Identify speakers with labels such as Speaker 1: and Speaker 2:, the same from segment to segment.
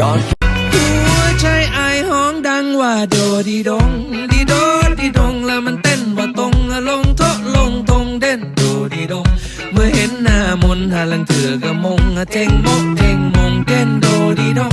Speaker 1: ก่อน
Speaker 2: หัวใจไอห้องดังว่าโดดีดง ดีโดดีดงแล้วมันเต้นว่าตรง ลงโทะลงตรงเด่นโดดีดง เมื่อเห็นหน้ามนหาลังเถื่อกะมงเจงมงเจงมงเด่นโดดีดง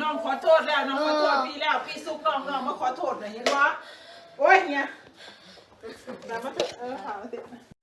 Speaker 3: น้องขอโทษแล้วน้องขอโทษพี่แล้วพี่ซุกน้องน้องมาขอโทษหน่อยเห็นวะโอ้ยเนี่ยแต่มาเถอะเออขามาเถอะ